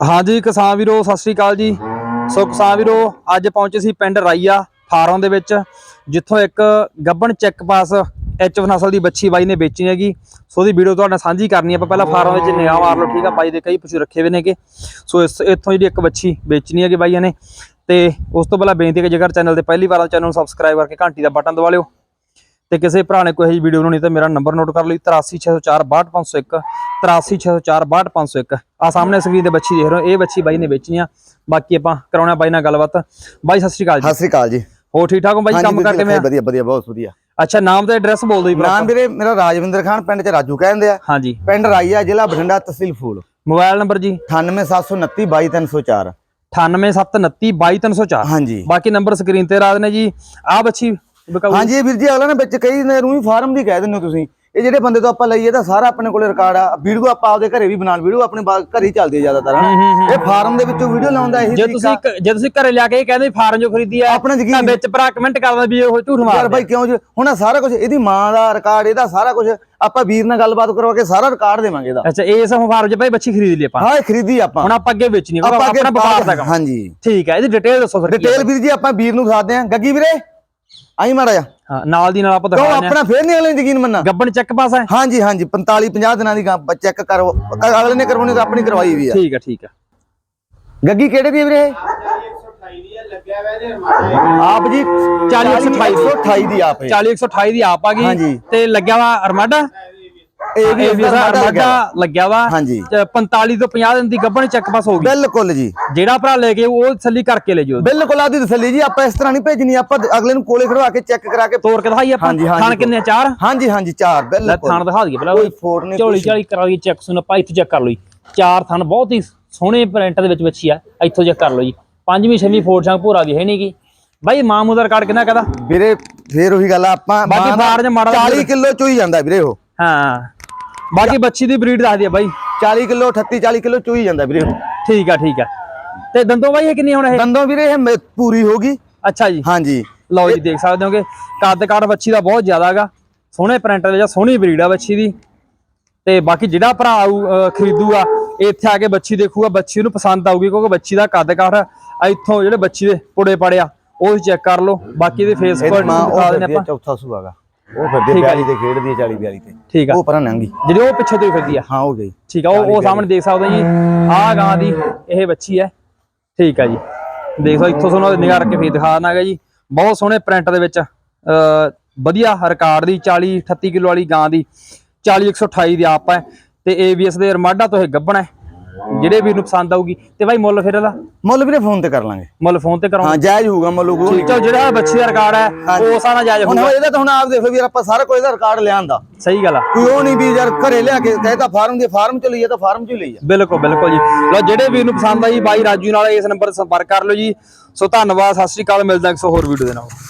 ਹਾਂਜੀ ਕਿਸਾਨ ਵੀਰੋ, ਸਤਿ ਸ੍ਰੀ ਅਕਾਲ ਜੀ। ਸੋ ਕਿਸਾਨ ਵੀਰੋ, ਅੱਜ ਪਹੁੰਚੇ ਸੀ ਪਿੰਡ ਰਾਈਆ ਫਾਰਮ ਦੇ ਵਿੱਚ, ਜਿੱਥੋਂ ਇੱਕ ਗੱਬਣ ਚੈੱਕ ਪਾਸ ਐਚ ਨਸਲ ਦੀ ਬੱਚੀ ਬਾਈ ਨੇ ਵੇਚੀ ਹੈਗੀ। ਸੋ ਉਹਦੀ ਵੀਡੀਓ ਤੁਹਾਡੇ ਨਾਲ ਸਾਂਝੀ ਕਰਨੀ ਆਪਾਂ ਪਹਿਲਾਂ ਫਾਰਮ ਵਿੱਚ ਨਿਗਾਹ ਮਾਰ ਲਓ, ਠੀਕ ਆ? ਬਾਈ ਦੇ ਕਈ ਪਸ਼ੂ ਰੱਖੇ ਹੋਏ ਨੇਗੇ। ਸੋ ਇਸ, ਇੱਥੋਂ ਜਿਹੜੀ ਇੱਕ ਬੱਚੀ ਵੇਚਣੀ ਹੈਗੀ ਬਾਈਆਂ ਨੇ, ਤੇ ਉਸ ਤੋਂ ਪਹਿਲਾਂ ਬੇਨਤੀ ਹੈ ਕਿ ਜੇਕਰ ਚੈਨਲ ਤੇ ਪਹਿਲੀ ਵਾਰ ਚੈਨਲ ਨੂੰ ਸਬਸਕ੍ਰਾਈਬ ਕਰਕੇ ਘੰਟੀ ਦਾ ਬਟਨ ਦਬਾ ਲਿਓ। ਤੇ ਕਿਸੇ ਭਰਾ ਨੇ ਕੋਈ ਵੀਡੀਓ ਬਣਾਉਣੀ ਤਾਂ ਮੇਰਾ ਨੰਬਰ ਨੋਟ ਕਰ ਲਈ 8360462501 8360462501 ਆ ਸਾਹਮਣੇ ਸਕਰੀਨ ਤੇ ਬੱਚੀ ਦੇਖ ਰਹੇ ਹੋ ਇਹ ਬੱਚੀ ਬਾਈ ਨੇ ਵੇਚਣੀ ਆ ਬਾਕੀ ਆਪਾਂ ਕਰਾਉਣਾ ਬਾਈ ਨਾਲ ਗੱਲਬਾਤ। ਬਾਈ ਸਤਿ ਸ਼੍ਰੀ ਅਕਾਲ ਜੀ। ਸਤਿ ਸ੍ਰੀ ਅਕਾਲ ਜੀ। ਹੋ ਠੀਕ ਠਾਕ ਹੋ ਬਾਈ? ਕੰਮ ਕਰਕੇ ਮੈਂ ਵਧੀਆ ਵਧੀਆ ਬਹੁਤ ਵਧੀਆ। ਅੱਛਾ ਨਾਮ ਤੇ ਐਡਰੈਸ ਬੋਲ ਦਿਓ ਜੀ ਨਾਮ। ਵੀਰੇ ਮੇਰਾ ਰਾਜਵਿੰਦਰ ਖਾਨ ਪਿੰਡ ਚ ਰਾਜੂ ਕਹਿੰਦੇ ਆ। ਹਾਂਜੀ। ਪਿੰਡ ਰਾਈਆ ਜ਼ਿਲ੍ਹਾ ਬਠਿੰਡਾ ਤਹਿਸੀਲ ਫੂਲ। ਮੋਬਾਈਲ ਨੰਬਰ ਜੀ? 98729 22304 98729 ਹਾਂਜੀ। ਬਾਕੀ ਨੰਬਰ ਸਕਰੀਨ ਤੇ ਰਾਦ ਨੇ ਜੀ। ਆ ਬੱਚੀ ਹਾਂਜੀ ਇਹ ਵੀਰ ਜੀ ਅਗਲਾ ਨਾ ਵਿੱਚ ਕਈ ਨੇ ਰੂਹੀ ਫਾਰਮ ਦੀ ਕਹਿ ਦਿੰਦੇ ਹੋ ਤੁਸੀਂ। ਇਹ ਜਿਹੜੇ ਬੰਦੇ ਤੋਂ ਆਪਾਂ ਲਈਏ ਤਾਂ ਸਾਰਾ ਆਪਣੇ ਕੋਲੇ ਰਿਕਾਰਡ ਆ। ਵੀਡੀਓ ਆਪਾਂ ਆਪਦੇ ਘਰੇ ਵੀ ਬਣਾ ਵੀਡੀਓ ਆਪਣੇ ਘਰੇ ਚੱਲਦੀ ਹੈ ਜ਼ਿਆਦਾਤਰ ਹਨਾ। ਇਹ ਫਾਰਮ ਦੇ ਵਿੱਚੋਂ ਵੀਡੀਓ ਲਾਉਂਦਾ ਇਹੀ ਜੇ ਤੁਸੀਂ ਜੇ ਤੁਸੀਂ ਘਰੇ ਲਿਆ ਕੇ ਕਹਿੰਦੇ ਫਾਰਮ ਜੋ ਖਰੀਦੀ ਆ ਤਾਂ ਵਿੱਚ ਭਰਾ ਕਮੈਂਟ ਕਰਦਾ ਵੀ ਉਹ ਝੂਠ ਯਾਰ ਮਾਰਦਾ ਬਾਈ ਕਿਉਂ ਜੀ? ਹੁਣ ਸਾਰਾ ਕੁਝ ਇਹਦੀ ਮਾਂ ਦਾ ਰਿਕਾਰਡ ਇਹਦਾ ਸਾਰਾ ਕੁਝ ਆਪਾਂ ਵੀਰ ਨਾਲ ਗੱਲਬਾਤ ਕਰਵਾ ਕੇ ਸਾਰਾ ਰਿਕਾਰਡ ਦੇਵਾਂਗੇ ਇਹਦਾ। ਅੱਛਾ ਇਸ ਫਾਰਮ 'ਚ ਭਾਈ ਬੱਚੀ ਖਰੀਦ ਲਈ ਆਪਾਂ। ਹਾਂ ਖਰੀਦੀ ਆਪਾਂ। ਹੁਣ ਆਪਾਂ ਅੱਗੇ ਵੇਚਣੀ ਆਪਾਂ ਆਪਣਾ ਵਪਾਰ ਦਾ ਕੰਮ ਹਾਂਜੀ। ਠੀਕ ਹੈ ਇਹਦੀ ਡਿਟੇਲ ਦੱਸੋ ਫਿਰ। ਡਿਟੇਲ ਵੀਰ ਜੀ ਆਪਾਂ ਵੀਰ ਨੂੰ ਸਾਦੇ ਆਂ ਗੱਗੀ ਵੀਰੇ? ਆਈ ਮਾੜਾ ਜਾ ਹਾਂ ਨਾਲ ਦੀ ਨਾਲ ਆਪਾਂ ਕਿਉਂ ਦਿਖਾਉਂਦੇ ਆਪਣਾ ਫੇਰ ਨਹੀਂ ਅਗਲੇ ਨੂੰ ਯਕੀਨ ਮੰਨਣਾ? ਗੱਬਣ ਚੈੱਕ ਪਾਸ ਹੈ? ਹਾਂਜੀ ਹਾਂਜੀ 45 50 ਦਿਨਾਂ ਦੀ ਚੈੱਕ ਕਰੋ। ਅਗਲੇ ਨੇ ਕਰਵਾਉਣੀ ਤਾਂ ਆਪਣੀ ਕਰਵਾਈ ਵੀ ਆ। ਠੀਕ ਹੈ ਠੀਕ ਹੈ ਗੱਗੀ ਕਿਹੜੇ ਦੀ ਆ ਵੀਰੇ ਆਪ ਜੀ 40 128 ਦੀ। ਆਪ ਇਹ। 40 128 ਦੀ ਆਪ ਆ ਗਈ। ਤੇ ਲੱਗਿਆ ਵਾ ਅਰਮਾਡਾ? ਇਹ ਵੀ ਇਹ ਵੀ ਇਸਦਾ ਅਰਮਾਡਾ ਲੱਗਿਆ ਵਾ। ਲੱਗਿਆ ਵਾ। ਹਾਂਜੀ। ਤੇ 45 ਤੋਂ 50 ਦਿਨ ਦੀ ਗੱਬਣ ਚੈੱਕ ਪਾਸ ਹੋ ਗਈ। ਬਿਲਕੁਲ ਜੀ। ਜਿਹੜਾ ਭਰਾ ਲੈ ਕੇ ਉਹ ਤਸੱਲੀ ਕਰਕੇ ਲੈ ਜਿਓ। ਬਿਲਕੁਲ ਆਦੀ ਤਸੱਲੀ ਜੀ ਆਪਾਂ ਇਸ ਤਰ੍ਹਾਂ ਨਹੀਂ ਭੇਜਣੀ ਆਪਾਂ ਅਗਲੇ ਨੂੰ ਕੋਲੇ ਖੜਵਾ ਕੇ ਚੈੱਕ ਕਰਾ ਕੇ ਤੋੜ ਕੇ ਦਿਖਾਈ ਆਪਾਂ। ਥਣ ਕਿੰਨੇ ਚਾਰ? ਹਾਂਜੀ ਹਾਂਜੀ ਚਾਰ ਬਿਲਕੁਲ ਥਣ ਦਿਖਾ ਦਈਏ ਪਹਿਲਾਂ ਕੋਈ ਫੋੜ ਨਹੀਂ ਝੋਲੀ ਝਾਲੀ ਕਰਾ ਲਈ ਚੈੱਕ ਸੁਣ ਆਪਾਂ ਇੱਥੇ ਚੈੱਕ ਕਰ ਲਓ ਜੀ। ਚਾਰ ਥਣ ਬਹੁਤ ਹੀ ਸੋਹਣੇ ਪ੍ਰਿੰਟ ਦੇ ਵਿੱਚ ਬੱਚੀ ਆ ਇੱਥੋਂ ਚੈੱਕ ਕਰ ਲਓ ਜੀ। ਪੰਜਵੀਂ ਛੇਵੀਂ ਫੋੜ ਸ਼ਾਂਗ ਭੂਰਾ ਦੀ ਹੈ ਨਹੀਂਗੀ ਬਾਈ ਮਾਂ ਦਾ ਰਿਕਾਰਡ ਕਿੰਨਾ ਕਹਦਾ? ਵੀਰੇ ਫੇਰ ਉਹੀ ਗੱਲ ਆ ਆਪਾਂ ਬਾਕੀ ਮਾਂ ਦਾ ਬਾਹਰ ਚ ਮਾੜਾ 40 ਕਿਲੋ ਚੋਈ ਜਾਂਦਾ ਵੀਰੇ ਉਹ। ਹਾਂ। ਬਾਕੀ ਬੱਚੀ ਦੀ ਬਰੀਡ ਦੱਸ ਦਿਆ ਬਾਈ। 40 ਕਿਲੋ 38 40 ਕਿਲੋ ਚੋਈ ਜਾਂਦਾ ਵੀਰੇ ਠੀਕ ਆ ਠੀਕ ਆ। ਤੇ ਦੰਦੋਂ ਬਾਈ ਇਹ ਕਿੰਨੀ ਹੁਣ ਇਹ? ਦੰਦੋਂ ਵੀਰੇ ਇਹ ਮ- ਪੂਰੀ ਹੋ ਗਈ। ਅੱਛਾ ਜੀ। ਹਾਂਜੀ। ਲਓ ਜੀ ਦੇਖ ਸਕਦੇ ਹੋਗੇ ਕੱਦ ਕਾਠ ਬੱਚੀ ਦਾ ਬਹੁਤ ਜ਼ਿਆਦਾ ਹੈਗਾ। ਸੋਹਣੇ ਪ੍ਰਿੰਟ ਦੇ ਜਾਂ ਸੋਹਣੀ ਬਰੀਡ ਆ ਬੱਚੀ ਦੀ। ਤੇ ਬਾਕੀ ਜਿਹੜਾ ਭਰਾ ਆਊ ਅਹ ਖਰੀਦੂਗਾ ਇੱਥੇ ਆ ਕੇ ਬੱਚੀ ਦੇਖੂਗਾ ਬੱਚੀ ਨੂੰ ਪਸੰਦ ਆਊਗੀ ਕਿਉਂਕਿ ਬੱਚੀ ਦਾ ਕੱਦ ਕਾਠ ਇੱਥੋਂ ਜਿਹੜੇ ਬੱਚੀ ਦੇ ਪੁੜੇ ਪੜਿਆ ਉਹ ਚੈੱਕ ਕਰ ਲਓ। ਬਾਕੀ ਦੇ ਫੇਸ ਇਹਦੀ ਕੁਆਲਿਟੀ ਮਾਂ ਉਹ ਦਿਖਾ ਦਿੰਦੇ ਫਿਰਦੀ ਆ, ਆਪਾਂ। ਚੌਥਾ ਸੂਆਗਾ ਉਹ ਫਿਰਦੀ ਠੀਕ ਆ 42 ਤੇ ਖੇਡਦੀ ਹੈ 40 42 ਤੇ। ਠੀਕ ਆ। ਉਹ ਪਰਾਂ ਨੰਗੀ। ਜਿਹੜੀ ਉਹ ਪਿੱਛੇ ਤੋਂ ਹੀ ਫਿਰਦੀ ਆ। ਹਾਂ ਹੋ ਗਈ। ਠੀਕ ਆ ਉਹ ਉਹ ਸਾਹਮਣੇ ਦੇਖ ਸਕਦੇ ਜੀ। ਆਹ ਗਾਂ ਦੀ ਇਹ ਬੱਚੀ ਹੈ। ਠੀਕ ਆ ਜੀ। ਦੇਖ ਸਕਦੇ ਇੱਥੋਂ ਤੁਹਾਨੂੰ ਨਿਗਾਹ ਰੱਖ ਕੇ ਫੇਰ ਦਿਖਾ ਦੇਣਾਗਾ ਜੀ। ਬਹੁਤ ਸੋਹਣੇ ਪ੍ਰਿੰਟ ਦੇ ਵਿੱਚ ਵਧੀਆ ਰਿਕਾਰਡ ਦੀ 40 38 ਕਿਲੋ ਵਾਲੀ ਗਾਂ ਦੀ। 40 128 ਦੀ ਆਪ ਹੈ। ਤੇ ABS ਦੇ ਅਰਮਾਡਾ ਤੋਂ ਇਹ ਗੱਬਣ ਹੈ। ਜਿਹੜੇ ਵੀ ਨੂੰ ਪਸੰਦ ਆਊਗੀ ਤੇ ਭਾਈ ਮੁੱਲ ਫਿਰ ਇਹਦਾ? ਮੁੱਲ ਵੀਰੇ ਫੋਨ ਤੇ ਕਰ ਲਾਂਗੇ। ਮੁੱਲ ਫੋਨ ਤੇ ਕਰਾਉਂ ਹਾਂ ਜਾਇਜ਼ ਹੋਊਗਾ ਮੁੱਲ ਉਹ ਠੀਕ ਜਿਹੜਾ ਬੱਚੀ ਦਾ ਰਿਕਾਰਡ ਹੈ ਉਹ ਸਾਰਾ ਜਾਇਜ਼ ਹੁਣ ਹੋਊਗਾ। ਇਹਦਾ ਤਾਂ ਹੁਣ ਆਪ ਦੇਖੋ ਵੀਰ ਆਪਾਂ ਸਾਰਾ ਕੁਝ ਦਾ ਰਿਕਾਰਡ ਲਿਆਂਦਾ। ਸਹੀ ਗੱਲ ਆ। ਕੋਈ ਉਹ ਨਹੀਂ ਵੀ ਯਾਰ ਘਰੇ ਲਿਆ ਕੇ ਕਹੇ ਫਾਰਮ ਦੇ ਫਾਰਮ ਚ ਲਈਏ ਤਾਂ ਫਾਰਮ ਚ ਹੀ ਲਈ ਆ ਬਿਲਕੁਲ ਬਿਲਕੁਲ ਜੀ। ਲੋ ਜਿਹੜੇ ਵੀਰ ਨੂੰ ਪਸੰਦ ਆਈ ਬਾਈ ਰਾਜੂ ਨਾਲ ਇਸ ਨੰਬਰ ਤੇ ਸੰਪਰਕ ਕਰ ਲਓ ਜੀ। ਸੋ ਧੰਨਵਾਦ ਸਤਿ ਸ੍ਰੀ ਅਕਾਲ ਮਿਲਦਾ ਕਿਸੇ ਹੋਰ ਵੀਡੀਓ ਦੇ ਨਾਲ।